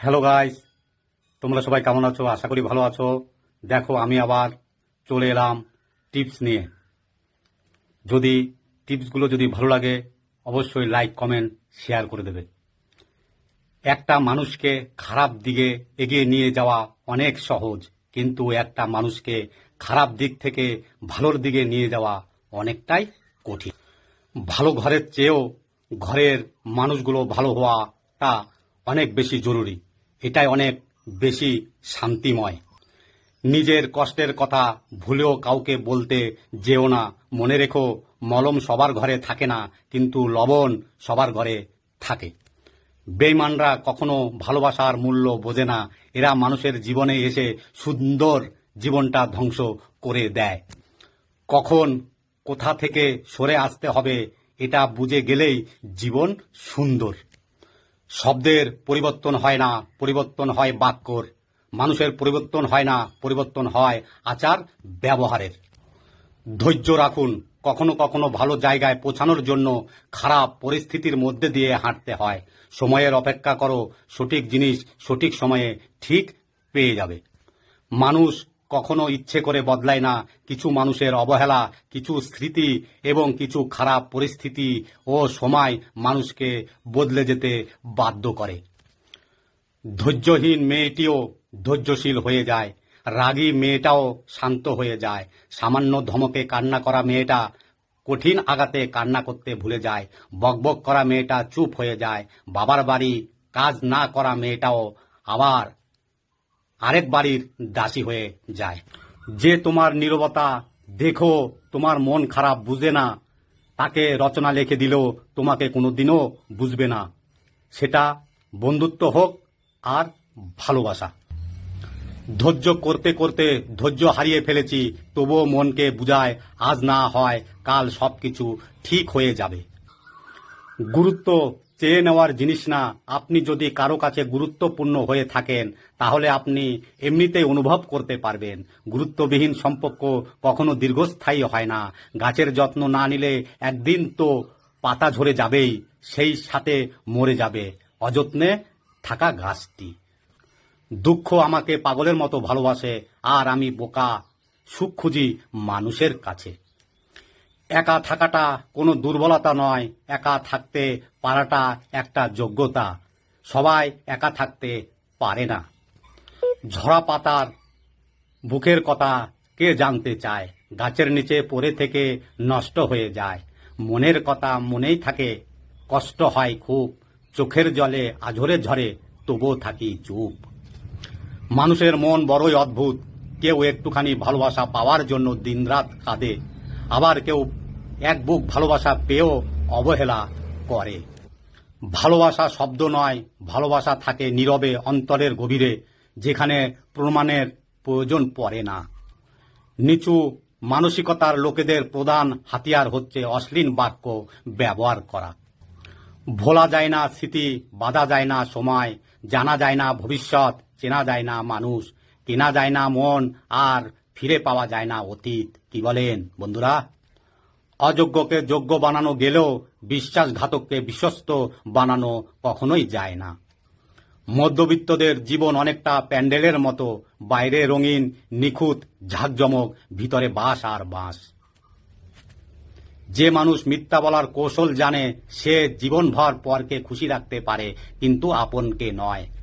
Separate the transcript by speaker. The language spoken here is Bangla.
Speaker 1: হ্যালো গাইস তোমরা সবাই কেমন আছো? আশা করি ভালো আছো। দেখো, আমি আবার চলে এলাম টিপস নিয়ে। যদি টিপসগুলো যদি ভালো লাগে, অবশ্যই লাইক কমেন্ট শেয়ার করে দেবে। একটা মানুষকে খারাপ দিকে এগিয়ে নিয়ে যাওয়া অনেক সহজ, কিন্তু একটা মানুষকে খারাপ দিক থেকে ভালোর দিকে নিয়ে যাওয়া অনেকটাই কঠিন। ভালো ঘরের চেয়েও ঘরের মানুষগুলো ভালো হওয়াটা অনেক বেশি জরুরি। এটাই অনেক বেশি শান্তিময়। নিজের কষ্টের কথা ভুলেও কাউকে বলতে যেও না। মনে রেখো, মলম সবার ঘরে থাকে না, কিন্তু লবণ সবার ঘরে থাকে। বেইমানরা কখনো ভালোবাসার মূল্য বোঝে না। এরা মানুষের জীবনে এসে সুন্দর জীবনটা ধ্বংস করে দেয়। কখন কোথা থেকে সরে আসতে হবে, এটা বুঝে গেলেই জীবন সুন্দর। শব্দের পরিবর্তন হয় না, পরিবর্তন হয় বাক্যর। মানুষের পরিবর্তন হয় না, পরিবর্তন হয় আচার ব্যবহারের। ধৈর্য রাখুন, কখনো কখনো ভালো জায়গায় পৌঁছানোর জন্য খারাপ পরিস্থিতির মধ্যে দিয়ে হাঁটতে হয়। সময়ের অপেক্ষা করো, সঠিক জিনিস সঠিক সময়ে ঠিক পেয়ে যাবে। মানুষ কখনো ইচ্ছে করে বদলায় না। কিছু মানুষের অবহেলা, কিছু স্মৃতি এবং কিছু খারাপ পরিস্থিতি ও সময় মানুষকে বদলে যেতে বাধ্য করে। ধৈর্যহীন মেয়েটিও ধৈর্যশীল হয়ে যায়। রাগী মেয়েটাও শান্ত হয়ে যায়। সামান্য ধমকে কান্না করা মেয়েটা কঠিন আঘাতে কান্না করতে ভুলে যায়। বকবক করা মেয়েটা চুপ হয়ে যায়। বাবার বাড়ি কাজ না করা মেয়েটাও আবার আরেক বাড়ির দাসী হয়ে যায়। যে তোমার নীরবতা দেখো, তোমার মন খারাপ বুঝে না। তাকে রচনা লিখে দিলেও তোমাকে কোনোদিনও বুঝবে না। সেটা বন্ধুত্ব হোক আর ভালোবাসা। ধৈর্য করতে করতে ধৈর্য হারিয়ে ফেলেছি, তবুও মনকে বুঝায়, আজ না হয়, কাল সবকিছু ঠিক হয়ে যাবে। গুরুত্ব চেয়ে নেওয়ার জিনিস না। আপনি যদি কারও কাছে গুরুত্বপূর্ণ হয়ে থাকেন, তাহলে আপনি এমনিতেই অনুভব করতে পারবেন। গুরুত্ববিহীন সম্পর্ক কখনো দীর্ঘস্থায়ী হয় না। গাছের যত্ন না নিলে একদিন তো পাতা ঝরে যাবেই, সেই সাথে মরে যাবে। অযত্নে থাকা গাছটি দুঃখ আমাকে পাগলের মতো ভালোবাসে, আর আমি বোকা, সুখ খুঁজি মানুষের কাছে। একা থাকাটা কোনো দুর্বলতা নয়, একা থাকতে পারাটা একটা যোগ্যতা। সবাই একা থাকতে পারে না। ঝরা পাতার বুকের কথা কে জানতে চায়? গাছের নিচে পড়ে থেকে নষ্ট হয়ে যায়। মনের কথা মনেই থাকে, কষ্ট হয় খুব। চোখের জলে আঝরে ঝরে তবুও থাকি চুপ। মানুষের মন বড়ই অদ্ভুত। কেউ একটুখানি ভালোবাসা পাওয়ার জন্য দিনরাত কাঁদে। আবার কেউ এক বুক ভালোবাসা পেয়েও অবহেলা করে। ভালোবাসা শব্দ নয়, ভালোবাসা থাকে নীরবে, অন্তরের গভীরে, যেখানে প্রমাণের প্রয়োজন পড়ে না। নিচু মানসিকতার লোকেদের প্রধান হাতিয়ার হচ্ছে অশ্লীল বাক্য ব্যবহার করা। ভোলা যায় না স্মৃতি, বাধা যায় না সময়, জানা যায় না ভবিষ্যৎ, চেনা যায় না মানুষ, কেনা যায় না মন, আর ফিরে পাওয়া যায় না অতীত। কি বলেন, বন্ধুরা? অযোগ্যকে যোগ্য বানানো গেলেও বিশ্বাসঘাতককে বিশ্বস্ত বানানো কখনোই যায় না। মধ্যবিত্তদের জীবন অনেকটা প্যান্ডেলের মতো, বাইরে রঙিন, নিখুঁত, ঝাঁকজমক, ভিতরে বাঁশ আর বাঁশ। যে মানুষ মিথ্যা বলার কৌশল জানে, সে জীবনভর পরকে খুশি রাখতে পারে, কিন্তু আপনকে নয়।